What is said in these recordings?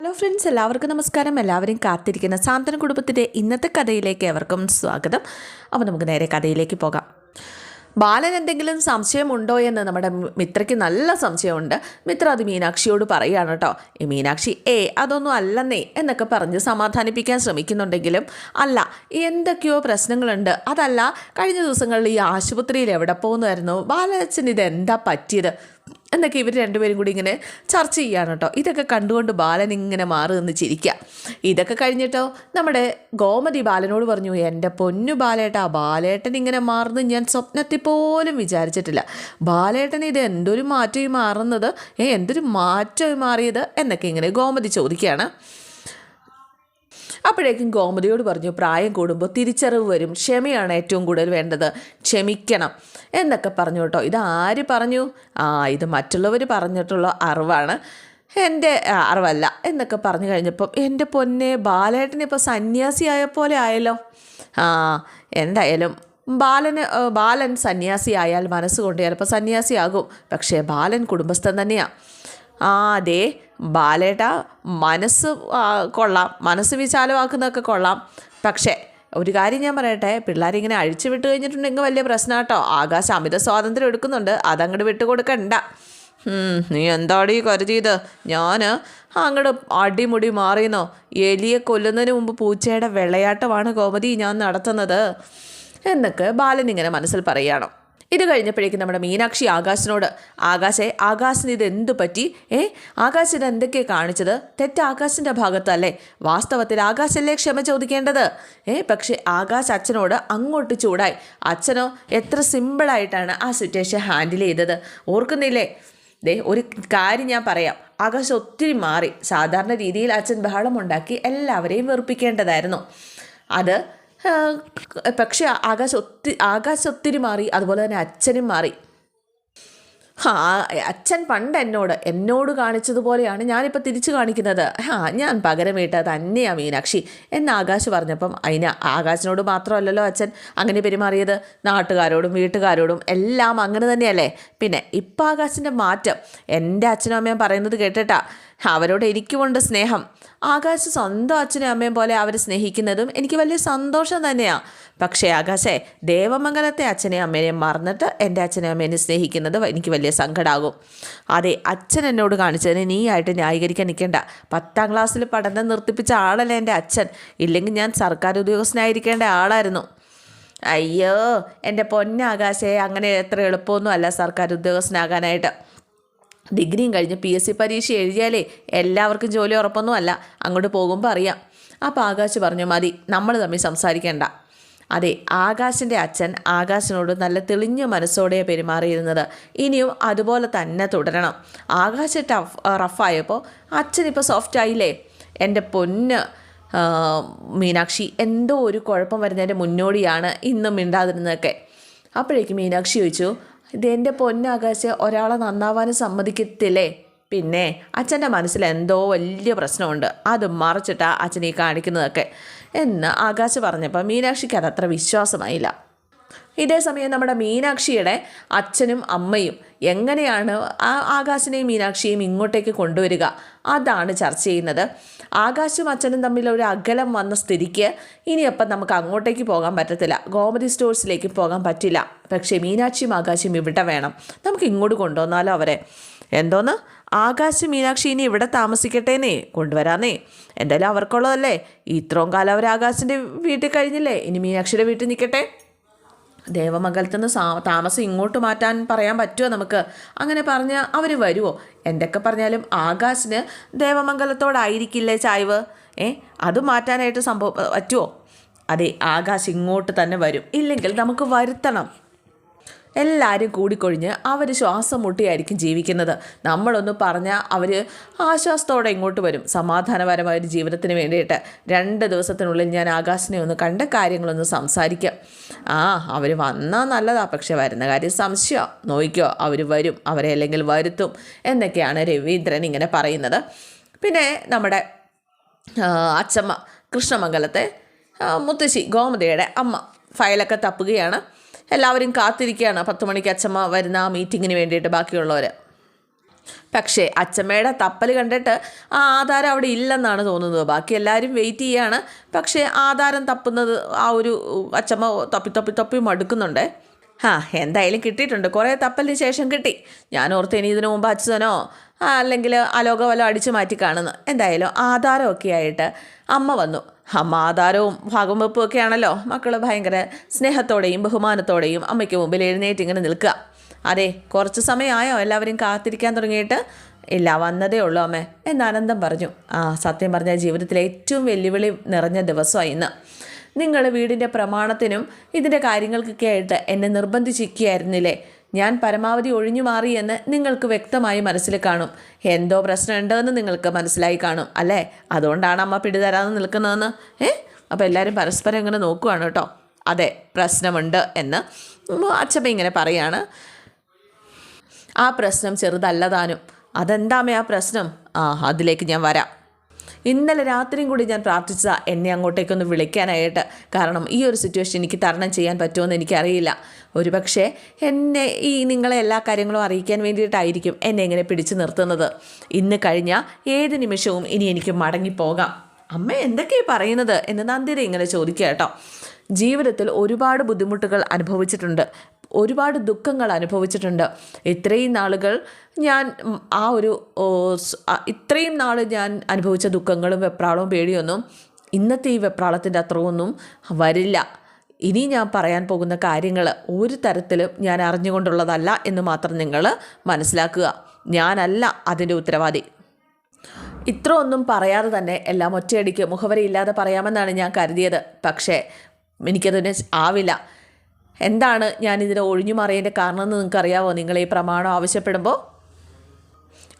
Hello friends എല്ലാവർക്കും നമസ്കാരം. എല്ലാവരും കാത്തിരിക്കുന്ന സാന്ത്വന കുടുംബത്തിന്റെ ഇന്നത്തെ കഥയിലേക്ക് എവർക്കും സ്വാഗതം. അപ്പോൾ നമുക്ക് നേരെ കഥയിലേക്ക് പോകാം. ബാലൻ എന്തെങ്കിലും സംശയമുണ്ടോ എന്ന് നമ്മുടെ മിത്രയ്ക്ക് നല്ല സംശയമുണ്ട്. മിത്ര അത് മീനാക്ഷിയോട് പറയുകയാണ് കേട്ടോ. ഈ മീനാക്ഷി ഏ അതൊന്നും അല്ലെന്നേ എന്നൊക്കെ പറഞ്ഞ് സമാധാനിപ്പിക്കാൻ ശ്രമിക്കുന്നുണ്ടെങ്കിലും അല്ല എന്തൊക്കെയോ പ്രശ്നങ്ങളുണ്ട്. അതല്ല കഴിഞ്ഞ ദിവസങ്ങളിൽ ഈ ആശുപത്രിയിൽ എവിടെ പോകുന്നതായിരുന്നു? ബാലച്ചൻ ഇത് എന്താ പറ്റിയത്? എന്നൊക്കെ ഇവർ രണ്ടുപേരും കൂടി ഇങ്ങനെ ചർച്ച ചെയ്യുകയാണ് കേട്ടോ. ഇതൊക്കെ കണ്ടുകൊണ്ട് ബാലൻ ഇങ്ങനെ മാറി നിന്ന് ചിരിക്കുക ഇതൊക്കെ കഴിഞ്ഞിട്ടോ നമ്മുടെ ഗോമതി ബാലനോട് പറഞ്ഞു എന്റെ പൊന്നു ബാലേട്ടാ ബാലേട്ടൻ ഇങ്ങനെ മാറുന്നത് ഞാൻ സ്വപ്നത്തിൽ പോലും വിചാരിച്ചിട്ടില്ല. ബാലേട്ടൻ ഇത് എന്തൊരു മാറ്റമായി മാറുന്നത് ഏ എന്തൊരു മാറ്റമായി മാറിയത്? എന്നൊക്കെ ഇങ്ങനെ ഗോമതി ചോദിക്കുകയാണ് അപ്പോഴേക്കും ഗോമതിയോട് പറഞ്ഞു പ്രായം കൂടുമ്പോൾ തിരിച്ചറിവ് വരും. ക്ഷമയാണ് ഏറ്റവും കൂടുതൽ വേണ്ടത്. ക്ഷമിക്കണം. എന്നൊക്കെ പറഞ്ഞു കേട്ടോ. ഇത് ആര് പറഞ്ഞു? ആ ഇത് മറ്റുള്ളവർ പറഞ്ഞിട്ടുള്ള അറിവാണ്. എന്റെ അറിവല്ല എന്നൊക്കെ പറഞ്ഞു കഴിഞ്ഞപ്പം എന്റെ പൊന്നെ ബാലേട്ടനിപ്പോൾ സന്യാസിയായ പോലെ ആയല്ലോ. ആ എന്തായാലും ബാലന് ബാലൻ സന്യാസി ആയാൽ മനസ്സുകൊണ്ട് ചിലപ്പോൾ സന്യാസിയാകും. പക്ഷേ ബാലൻ കുടുംബസ്ഥൻ തന്നെയാണ് ആ അതെ ബാലേട്ട മനസ്സ് കൊള്ളാം. മനസ്സ് വിശാലമാക്കുന്നതൊക്കെ കൊള്ളാം. പക്ഷേ ഒരു കാര്യം ഞാൻ പറയട്ടെ പിള്ളേരിങ്ങനെ അഴിച്ചു വിട്ട് കഴിഞ്ഞിട്ടുണ്ടെങ്കിൽ വലിയ പ്രശ്നം കേട്ടോ ആകാശം അമിത സ്വാതന്ത്ര്യം എടുക്കുന്നുണ്ട്. അതങ്ങോട്ട് വിട്ടുകൊടുക്കണ്ട നീ എന്താടി കരുതിയത് ഞാൻ അങ്ങോട്ട് അടിമുടി മാറിയെന്നോ? എലിയെ കൊല്ലുന്നതിന് മുമ്പ് പൂച്ചയുടെ വിളയാട്ടമാണ് കോമതി ഞാൻ നടത്തുന്നത്. എന്നൊക്കെ ബാലൻ ഇങ്ങനെ മനസ്സിൽ പറയുകയാണ്. ഇത് കഴിഞ്ഞപ്പോഴേക്കും നമ്മുടെ മീനാക്ഷി ആകാശിനോട് ആകാശെ ആകാശിന് ഇത് എന്തു പറ്റി? ഏ? ആകാശിന് എന്തൊക്കെ കാണിച്ചത്? തെറ്റ് ആകാശിന്റെ ഭാഗത്തല്ലേ? വാസ്തവത്തിൽ ആകാശല്ലേ ക്ഷമ ചോദിക്കേണ്ടത്? ഏ പക്ഷേ ആകാശ് അച്ഛനോട് അങ്ങോട്ട് ചൂടായി. അച്ഛനോ എത്ര സിമ്പിളായിട്ടാണ് ആ സിറ്റുവേഷൻ ഹാൻഡിൽ ചെയ്തത്? ഓർക്കുന്നില്ലേ? ദേ ഒരു കാര്യം ഞാൻ പറയാം. ആകാശം ഒത്തിരി മാറി. സാധാരണ രീതിയിൽ അച്ഛൻ ബഹളമുണ്ടാക്കി എല്ലാവരെയും വെറുപ്പിക്കേണ്ടതായിരുന്നു. അത് പക്ഷേ ആകാശം ഒത്തിരി ആകാശം ഒത്തിരി മാറി അതുപോലെ തന്നെ അച്ഛനും മാറി. ആ അച്ഛൻ പണ്ട് എന്നോട് എന്നോട് കാണിച്ചതുപോലെയാണ് ഞാനിപ്പോൾ തിരിച്ചു കാണിക്കുന്നത്. ആ ഞാൻ പകരം വീട്ട തന്നെയാണ് മീനാക്ഷി എന്ന് ആകാശ് പറഞ്ഞപ്പം അതിന് ആകാശിനോട് മാത്രമല്ലല്ലോ അച്ഛൻ അങ്ങനെ പെരുമാറിയത്. നാട്ടുകാരോടും വീട്ടുകാരോടും എല്ലാം അങ്ങനെ തന്നെയല്ലേ? പിന്നെ ഇപ്പം ആകാശിന്റെ മാറ്റം. എന്റെ അച്ഛനും അമ്മയും പറയുന്നത് കേട്ടിട്ടാ. അവരോട് എനിക്കുമുണ്ട് സ്നേഹം. ആകാശ് സ്വന്തം അച്ഛനും അമ്മയും പോലെ അവരെ സ്നേഹിക്കുന്നതും എനിക്ക് വലിയ സന്തോഷം തന്നെയാണ് പക്ഷേ ആകാശേ ദേവമംഗലത്തെ അച്ഛനെയും അമ്മേനെയും മറന്നിട്ട് എന്റെ അച്ഛനെയും അമ്മേനെ സ്നേഹിക്കുന്നത് എനിക്ക് വലിയ സങ്കടമാകും അതെ അച്ഛൻ എന്നോട് കാണിച്ചതിന് ആയിട്ട് ന്യായീകരിക്കാൻ നിൽക്കേണ്ട. പത്താം ക്ലാസ്സിൽ പഠനം നിർത്തിപ്പിച്ച ആളല്ലേ എന്റെ അച്ഛൻ. ഇല്ലെങ്കിൽ ഞാൻ സർക്കാർ ഉദ്യോഗസ്ഥനായിരിക്കേണ്ട ആളായിരുന്നു. അയ്യോ എന്റെ പൊന്നാകാശേ അങ്ങനെ എത്ര എളുപ്പമൊന്നും അല്ല സർക്കാർ ഉദ്യോഗസ്ഥനാകാനായിട്ട്. ഡിഗ്രിയും കഴിഞ്ഞ് പി എസ് സി പരീക്ഷ എഴുതിയാലേ എല്ലാവർക്കും ജോലി ഉറപ്പൊന്നും അല്ല അങ്ങോട്ട് പോകുമ്പോൾ അറിയാം. അപ്പോൾ ആകാശ് പറഞ്ഞു മതി നമ്മൾ തമ്മിൽ സംസാരിക്കേണ്ട. അതെ ആകാശിന്റെ അച്ഛൻ ആകാശിനോട് നല്ല തെളിഞ്ഞ മനസ്സോടെ പെരുമാറിയിരുന്നത്. ഇനിയും അതുപോലെ തന്നെ തുടരണം. ആകാശ് ടഫ് റഫായപ്പോൾ അച്ഛൻ ഇപ്പോൾ സോഫ്റ്റ് ആയില്ലേ? എന്റെ പൊന്ന് മീനാക്ഷി എന്തോ ഒരു കുഴപ്പം വരുന്നതിന്റെ മുന്നോടിയാണ് ഇന്നും മിണ്ടാതിരുന്നതൊക്കെ. അപ്പോഴേക്കും മീനാക്ഷി ചോദിച്ചു ഇത് എന്റെ പൊന്നാകാശ് ഒരാളെ നന്നാവാനും സമ്മതിക്കത്തില്ലേ? പിന്നെ അച്ഛന്റെ മനസ്സിൽ എന്തോ വലിയ പ്രശ്നമുണ്ട്. അത് മറിച്ചിട്ടാണ് അച്ഛൻ ഈ കാണിക്കുന്നതൊക്കെ. എന്ന് ആകാശ് പറഞ്ഞപ്പോൾ മീനാക്ഷിക്ക് അതത്ര വിശ്വാസമായില്ല. ഇതേ സമയം നമ്മുടെ മീനാക്ഷിയുടെ അച്ഛനും അമ്മയും എങ്ങനെയാണ് ആ ആകാശിനെയും മീനാക്ഷിയെയും ഇങ്ങോട്ടേക്ക് കൊണ്ടുവരിക? അതാണ് ചർച്ച ചെയ്യുന്നത്. ആകാശും അച്ഛനും തമ്മിൽ ഒരു അകലം വന്ന സ്ഥിതിക്ക് ഇനിയപ്പം നമുക്ക് അങ്ങോട്ടേക്ക് പോകാൻ പറ്റത്തില്ല. ഗോമതി സ്റ്റോഴ്സിലേക്ക് പോകാൻ പറ്റില്ല. പക്ഷേ മീനാക്ഷിയും ആകാശിയും ഇവിടെ വേണം. നമുക്ക് ഇങ്ങോട്ട് കൊണ്ടുവന്നാലോ അവരെ? എന്തോന്ന്? ആകാശ് മീനാക്ഷി ഇനി ഇവിടെ താമസിക്കട്ടേന്നേ? കൊണ്ടുവരാന്നേ. എന്തായാലും അവർക്കുള്ളതല്ലേ. ഇത്രയും കാലം അവർ ആകാശിന്റെ വീട്ടിൽ കഴിഞ്ഞില്ലേ? ഇനി മീനാക്ഷിയുടെ വീട്ടിൽ നിൽക്കട്ടെ. ദേവമംഗലത്ത് നിന്ന് താമസം ഇങ്ങോട്ട് മാറ്റാൻ പറയാൻ പറ്റുമോ നമുക്ക്? അങ്ങനെ പറഞ്ഞ് അവർ വരുമോ എന്തൊക്കെ പറഞ്ഞാലും ആകാശിന് ദേവമംഗലത്തോടായിരിക്കില്ലേ ചായ്വ്? ഏ അത് മാറ്റാനായിട്ട് സംഭവം പറ്റുമോ അതെ ആകാശ് ഇങ്ങോട്ട് തന്നെ വരും. ഇല്ലെങ്കിൽ നമുക്ക് വരുത്തണം. എല്ലാവരും കൂടിക്കൊഴിഞ്ഞ് അവർ ശ്വാസം മുട്ടിയായിരിക്കും ജീവിക്കുന്നത്. നമ്മളൊന്ന് പറഞ്ഞാൽ അവർ ആശ്വാസത്തോടെ ഇങ്ങോട്ട് വരും. സമാധാനപരമായ ഒരു ജീവിതത്തിന് വേണ്ടിയിട്ട് രണ്ട് ദിവസത്തിനുള്ളിൽ ഞാൻ ആകാശിനെ ഒന്ന് കണ്ട കാര്യങ്ങളൊന്ന് സംസാരിക്കാം. ആ അവർ വന്നാൽ നല്ലതാണ് പക്ഷെ വരുന്ന കാര്യം സംശയം. നോയിക്കോ അവർ വരും. അവരെ അല്ലെങ്കിൽ വരുത്തും എന്നൊക്കെയാണ് രവീന്ദ്രൻ ഇങ്ങനെ പറയുന്നത്. പിന്നെ നമ്മുടെ അച്ചമ്മ കൃഷ്ണമംഗലത്തെ മുത്തശ്ശി ഗോമതയുടെ അമ്മ ഫയലൊക്കെ തപ്പുകയാണ്. എല്ലാവരും കാത്തിരിക്കുകയാണ്. പത്ത് മണിക്ക് അച്ചമ്മ വരുന്ന ആ മീറ്റിങ്ങിന് വേണ്ടിയിട്ട് ബാക്കിയുള്ളവർ പക്ഷേ അച്ചമ്മയുടെ തപ്പൽ കണ്ടിട്ട് ആ ആധാരം അവിടെ ഇല്ലെന്നാണ് തോന്നുന്നത്. ബാക്കി എല്ലാവരും വെയിറ്റ് ചെയ്യാണ്. പക്ഷേ ആധാരം തപ്പുന്നത് ആ ഒരു അച്ചമ്മ തപ്പി തപ്പി തപ്പി മടുക്കുന്നുണ്ട്. ആ എന്തായാലും കിട്ടിയിട്ടുണ്ട്. കുറേ തപ്പലിന് ശേഷം കിട്ടി. ഞാൻ ഓർത്ത് ഇനി ഇതിനു മുമ്പ് അച്ഛനോ അല്ലെങ്കിൽ അലോക വല്ലോ അടിച്ചു മാറ്റി കാണുന്നു. എന്തായാലും ആധാരമൊക്കെ ആയിട്ട് അമ്മ വന്നു. അമ്മ ആധാരവും ഭാഗം വെപ്പും ഒക്കെ ആണല്ലോ മക്കൾ ഭയങ്കര സ്നേഹത്തോടെയും ബഹുമാനത്തോടെയും അമ്മയ്ക്ക് മുമ്പിൽ എഴുന്നേറ്റ് ഇങ്ങനെ നിൽക്കുക. അതെ കുറച്ച് സമയമായോ? എല്ലാവരും കാത്തിരിക്കാൻ തുടങ്ങിയിട്ട്? ഇല്ല വന്നതേ ഉള്ളൂ അമ്മേ. എന്ന് ആനന്ദം പറഞ്ഞു. ആ സത്യം പറഞ്ഞ ജീവിതത്തിലെ ഏറ്റവും വെല്ലുവിളി നിറഞ്ഞ ദിവസമായി ഇന്ന്. നിങ്ങൾ വീടിന്റെ പ്രമാണത്തിനും ഇതിന്റെ കാര്യങ്ങൾക്കൊക്കെ ആയിട്ട് എന്നെ നിർബന്ധിച്ചിരിക്കുകയായിരുന്നില്ലേ? ഞാൻ പരമാവധി ഒഴിഞ്ഞു മാറി എന്ന് നിങ്ങൾക്ക് വ്യക്തമായി മനസ്സിൽ കാണും. എന്തോ പ്രശ്നമുണ്ടെന്ന് നിങ്ങൾക്ക് മനസ്സിലായി കാണും അല്ലേ? അതുകൊണ്ടാണ് അമ്മ പിടിതരാതെ നിൽക്കുന്നതെന്ന് ഏ? അപ്പോൾ എല്ലാവരും പരസ്പരം ഇങ്ങനെ നോക്കുവാണ് കേട്ടോ. അതെ പ്രശ്നമുണ്ട് എന്ന്. അച്ഛമ്മ ഇങ്ങനെ പറയാണ്. ആ പ്രശ്നം ചെറുതല്ല താനും അതെന്താമേ ആ പ്രശ്നം? ആ അതിലേക്ക് ഞാൻ വരാം. ഇന്നലെ രാത്രിയും കൂടി ഞാൻ പ്രാർത്ഥിച്ചതാ. എന്നെ അങ്ങോട്ടേക്കൊന്ന് വിളിക്കാനായിട്ട്. കാരണം ഈ ഒരു സിറ്റുവേഷൻ എനിക്ക് തരണം ചെയ്യാൻ പറ്റുമെന്ന് എനിക്കറിയില്ല. ഒരു പക്ഷേ എന്നെ ഈ നിങ്ങളെ എല്ലാ കാര്യങ്ങളും അറിയിക്കാൻ വേണ്ടിയിട്ടായിരിക്കും എന്നെ എങ്ങനെ പിടിച്ചു നിർത്തുന്നത്. ഇന്ന് കഴിഞ്ഞാൽ ഏത് നിമിഷവും ഇനി എനിക്ക് മടങ്ങിപ്പോകാം. അമ്മ എന്തൊക്കെയാണ് പറയുന്നത്? എന്ന് നന്ദിര ഇങ്ങനെ ചോദിക്കുക കേട്ടോ. ജീവിതത്തിൽ ഒരുപാട് ബുദ്ധിമുട്ടുകൾ അനുഭവിച്ചിട്ടുണ്ട്. ഒരുപാട് ദുഃഖങ്ങൾ അനുഭവിച്ചിട്ടുണ്ട്. ഇത്രയും നാളുകൾ ഞാൻ ആ ഒരു ഇത്രയും നാൾ ഞാൻ അനുഭവിച്ച ദുഃഖങ്ങളും വെപ്രാളവും പേടിയൊന്നും ഇന്നത്തെ ഈ വെപ്രാളത്തിന്റെ അത്രയൊന്നും വരില്ല. ഇനി ഞാൻ പറയാൻ പോകുന്ന കാര്യങ്ങൾ ഒരു തരത്തിലും ഞാൻ അറിഞ്ഞുകൊണ്ടുള്ളതല്ല എന്ന് മാത്രം നിങ്ങൾ മനസ്സിലാക്കുക. ഞാനല്ല അതിന്റെ ഉത്തരവാദി. ഇത്ര ഒന്നും പറയാതെ തന്നെ എല്ലാം ഒറ്റയടിക്ക് മുഖവരയില്ലാതെ പറയാമെന്നാണ് ഞാൻ കരുതിയത്. പക്ഷേ എനിക്കതിന് ആവില്ല. എന്താണ് ഞാൻ ഇതിനെ ഒഴിഞ്ഞു മാറിയതിന്റെ കാരണം എന്ന് നിങ്ങൾക്ക് നിങ്ങൾക്കറിയാവോ? നിങ്ങൾ ഈ പ്രമാണം ആവശ്യപ്പെടുമ്പോൾ?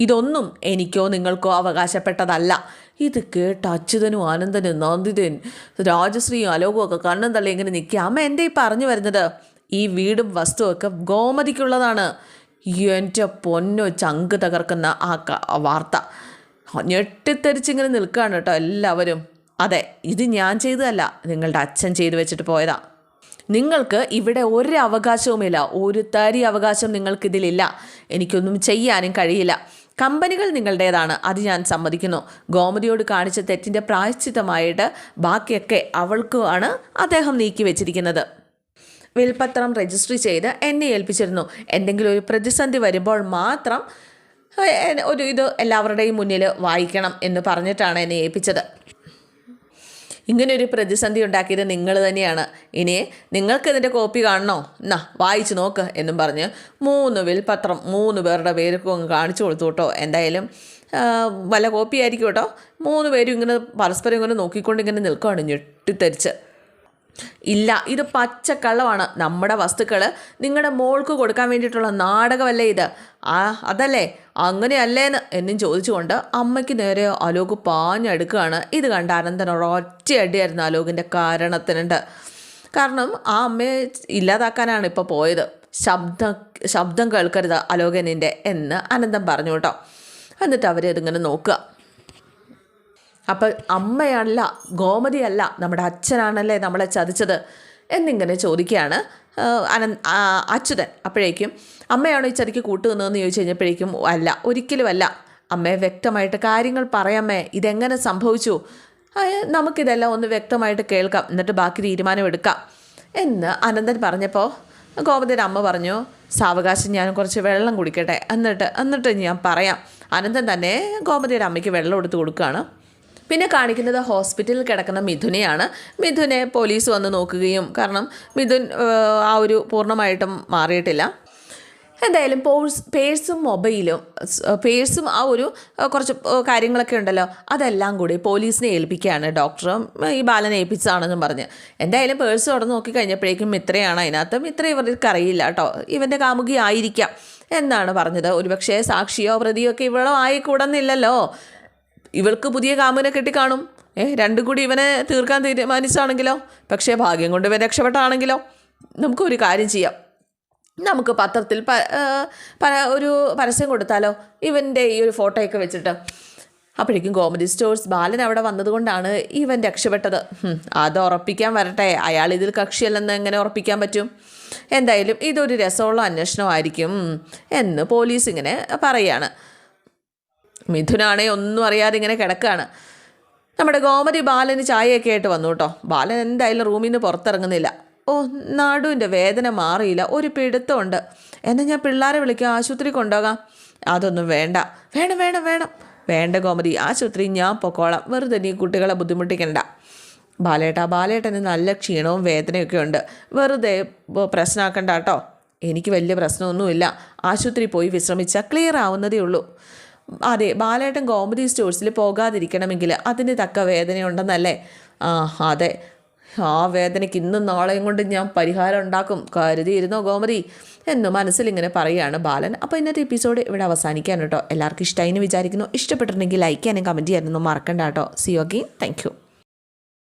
ഇതൊന്നും എനിക്കോ നിങ്ങൾക്കോ അവകാശപ്പെട്ടതല്ല. ഇത് കേട്ട് അച്യുതനും ആനന്ദനും നന്ദിതൻ രാജശ്രീയും അലോകമൊക്കെ കണ്ണും തള്ളി ഇങ്ങനെ നിൽക്കുക. അമ്മ എന്റെ ഈ പറഞ്ഞു വരുന്നത്? ഈ വീടും വസ്തുവൊക്കെ ഗോമതിക്കുള്ളതാണ്. എന്റെ പൊന്നോ ചങ്ക് തകർക്കുന്ന ആ വാർത്ത. ഞെട്ടിത്തെറിച്ചിങ്ങനെ നിൽക്കുകയാണ് കേട്ടോ എല്ലാവരും. അതെ ഇത് ഞാൻ ചെയ്തതല്ല. നിങ്ങളുടെ അച്ഛൻ ചെയ്തു വെച്ചിട്ട് പോയതാ. നിങ്ങൾക്ക് ഇവിടെ ഒരു അവകാശവുമില്ല. ഒരു തരി അവകാശം നിങ്ങൾക്കിതിലില്ല. എനിക്കൊന്നും ചെയ്യാനും കഴിയില്ല. കമ്പനികൾ നിങ്ങളുടേതാണ് അത് ഞാൻ സമ്മതിക്കുന്നു. ഗോമതിയോട് കാണിച്ച തെറ്റിന്റെ പ്രായശ്ചിത്തമായിട്ട് ബാക്കിയൊക്കെ അവൾക്കുമാണ് അദ്ദേഹം നീക്കി വെച്ചിരിക്കുന്നത്. വിൽപ്പത്രം രജിസ്റ്റർ ചെയ്ത് എന്നെ ഏൽപ്പിച്ചിരുന്നു. എന്തെങ്കിലും ഒരു പ്രതിസന്ധി വരുമ്പോൾ മാത്രം ഒരു ഇത് എല്ലാവരുടെയും മുന്നിൽ വായിക്കണം എന്ന് പറഞ്ഞിട്ടാണ് എന്നെ ഏൽപ്പിച്ചത്. ഇങ്ങനെ ഒരു പ്രതിസന്ധി ഉണ്ടാക്കിയത് നിങ്ങൾ തന്നെയാണ്. ഇനി നിങ്ങൾക്ക് ഇതിന്റെ കോപ്പി കാണണോ? എന്നാ വായിച്ചു നോക്ക് എന്നും പറഞ്ഞ് മൂന്ന് വിൽപത്രം മൂന്ന് പേരുടെ പേർക്കും കാണിച്ചു കൊടുത്തു കേട്ടോ. എന്തായാലും വല്ല കോപ്പി ആയിരിക്കും കേട്ടോ. മൂന്ന് പേരും ഇങ്ങനെ പരസ്പരം ഇങ്ങനെ നോക്കിക്കൊണ്ട് ഇങ്ങനെ നിൽക്കുകയാണ് ഞെട്ടിത്തെറിച്ച് ഇല്ല ഇത് പച്ചക്കള്ളമാണ്. നമ്മുടെ വസ്തുക്കൾ നിങ്ങളുടെ മോൾക്ക് കൊടുക്കാൻ വേണ്ടിയിട്ടുള്ള നാടകമല്ലേ ഇത്? ആ അതല്ലേ? അങ്ങനെയല്ലേന്ന് എന്നും ചോദിച്ചുകൊണ്ട് അമ്മയ്ക്ക് നേരെ അലോക് പാഞ്ഞെടുക്കുകയാണ്. ഇത് കണ്ട അനന്തൻ ഒറ്റയടിയായിരുന്നു അലോകിന്റെ കാരണത്തിനുണ്ട്. കാരണം ആ അമ്മയെ ഇല്ലാതാക്കാനാണ് ഇപ്പോൾ പോയത്. ശബ്ദം ശബ്ദം കേൾക്കരുത് അലോകനിന്റെ എന്ന് അനന്തം പറഞ്ഞു കേട്ടോ. എന്നിട്ട് അവരിതിങ്ങനെ നോക്കുക. അപ്പോൾ അമ്മയല്ല ഗോമതിയല്ല നമ്മുടെ അച്ഛനാണല്ലേ നമ്മളെ ചതിച്ചത് എന്നിങ്ങനെ ചോദിക്കുകയാണ് അനന്ത് അച്യുതൻ. അപ്പോഴേക്കും അമ്മയാണോ ഈ ചതിക്ക് കൂട്ടുനിന്നതെന്ന് ചോദിച്ചു കഴിഞ്ഞപ്പോഴേക്കും അല്ല ഒരിക്കലുമല്ല. അമ്മയെ വ്യക്തമായിട്ട് കാര്യങ്ങൾ പറയാമേ ഇതെങ്ങനെ സംഭവിച്ചു? നമുക്കിതെല്ലാം ഒന്ന് വ്യക്തമായിട്ട് കേൾക്കാം എന്നിട്ട് ബാക്കി തീരുമാനമെടുക്കാം എന്ന് അനന്തൻ പറഞ്ഞപ്പോൾ ഗോമതിയുടെ അമ്മ പറഞ്ഞു സാവകാശം ഞാൻ കുറച്ച് വെള്ളം കുടിക്കട്ടെ എന്നിട്ട് എന്നിട്ട് ഞാൻ പറയാം. അനന്തൻ തന്നെ ഗോമതിയുടെ അമ്മയ്ക്ക് വെള്ളം എടുത്ത് കൊടുക്കുകയാണ്. പിന്നെ കാണിക്കുന്നത് ഹോസ്പിറ്റലിൽ കിടക്കുന്ന മിഥുനെയാണ്. മിഥുനെ പോലീസ് വന്ന് നോക്കുകയും കാരണം മിഥുൻ ആ ഒരു പൂർണമായിട്ടും മാറിയിട്ടില്ല. എന്തായാലും പേഴ്സ് പേഴ്സും മൊബൈലും പേഴ്സും ആ ഒരു കുറച്ച് കാര്യങ്ങളൊക്കെ ഉണ്ടല്ലോ അതെല്ലാം കൂടി പോലീസിനെ ഏൽപ്പിക്കുകയാണ്. ഡോക്ടറും ഈ ബാലനെ ഏൽപ്പിച്ചതാണെന്നും പറഞ്ഞ്. എന്തായാലും പേഴ്സ് തുറന്ന് നോക്കി കഴിഞ്ഞപ്പോഴേക്കും ഇത്രയാണ് അതിനകത്ത്. ഇത്ര ഇവർക്ക് അറിയില്ല കേട്ടോ. ഇവന്റെ കാമുകി ആയിരിക്കാം എന്നാണ് പറഞ്ഞത്. ഒരുപക്ഷേ സാക്ഷിയോ പ്രതിയോ ഒക്കെ ഇവളോ ആയിക്കൂടുന്നില്ലല്ലോ. ഇവൾക്ക് പുതിയ കാമുവിനെ കെട്ടിക്കാണും. ഏ രണ്ടും കൂടി ഇവനെ തീർക്കാൻ തീരുമാനിച്ചാണെങ്കിലോ? പക്ഷേ ഭാഗ്യം കൊണ്ട് ഇവൻ രക്ഷപ്പെട്ടാണെങ്കിലോ? നമുക്കൊരു കാര്യം ചെയ്യാം. നമുക്ക് പത്രത്തിൽ പ ഒരു പരസ്യം കൊടുത്താലോ? ഇവന്റെ ഈ ഒരു ഫോട്ടോയൊക്കെ വെച്ചിട്ട്. അപ്പോഴേക്കും കോമഡി സ്റ്റോഴ്സ് ബാലൻ അവിടെ വന്നതുകൊണ്ടാണ് ഇവൻ രക്ഷപ്പെട്ടത്. അത് ഉറപ്പിക്കാൻ വരട്ടെ. അയാൾ ഇതിൽ കക്ഷിയല്ലെന്ന് എങ്ങനെ ഉറപ്പിക്കാൻ പറ്റും? എന്തായാലും ഇതൊരു രസമുള്ള അന്വേഷണമായിരിക്കും എന്ന് പോലീസ് ഇങ്ങനെ പറയാണ്. മിഥുനാണേ ഒന്നും അറിയാതെ ഇങ്ങനെ കിടക്കുകയാണ് നമ്മുടെ ഗോമതി ബാലന് ചായയൊക്കെ ആയിട്ട് വന്നു കേട്ടോ. ബാലൻ എന്തായാലും റൂമിൽ നിന്ന് പുറത്തിറങ്ങുന്നില്ല. ഓ നടുവിന്റെ വേദന മാറിയില്ല. ഒരു പിടുത്തമുണ്ട്. എന്നാൽ ഞാൻ പിള്ളേരെ വിളിക്കാം. ആശുപത്രി കൊണ്ടുപോകാം. അതൊന്നും വേണ്ട. വേണം വേണം വേണം. വേണ്ട ഗോമതി. ആശുപത്രി ഞാൻ പൊക്കോളാം. വെറുതെ നീ കുട്ടികളെ ബുദ്ധിമുട്ടിക്കണ്ട. ബാലേട്ടാ ബാലേട്ടന് നല്ല ക്ഷീണവും വേദനയൊക്കെ ഉണ്ട്. വെറുതെ പ്രശ്നമാക്കണ്ട കേട്ടോ. എനിക്ക് വലിയ പ്രശ്നമൊന്നുമില്ല. ആശുപത്രി പോയി വിശ്രമിച്ചാൽ ക്ലിയർ ആവുന്നതേ ഉള്ളൂ. അതെ ബാലേട്ടൻ കോമഡി സ്റ്റോഴ്സിൽ പോകാതിരിക്കണമെങ്കിൽ അതിന് തക്ക വേദനയുണ്ടെന്നല്ലേ? ആ അതെ. ആ വേദനയ്ക്ക് ഇന്നും നാളെയും കൊണ്ട് ഞാൻ പരിഹാരം ഉണ്ടാക്കും കരുതിയിരുന്നോ ഗോമതി? എന്ന് മനസ്സിലിങ്ങനെ പറയുകയാണ് ബാലൻ. അപ്പോൾ ഇന്നത്തെ എപ്പിസോഡ് ഇവിടെ അവസാനിക്കാൻ കേട്ടോ. എല്ലാവർക്കും ഇഷ്ടമായി എന്ന് വിചാരിക്കുന്നു. ഇഷ്ടപ്പെട്ടിട്ടുണ്ടെങ്കിൽ ലൈക്ക് ചെയ്യാനും കമന്റ് ചെയ്യാനൊന്നും മറക്കണ്ട കേട്ടോ. C okay thank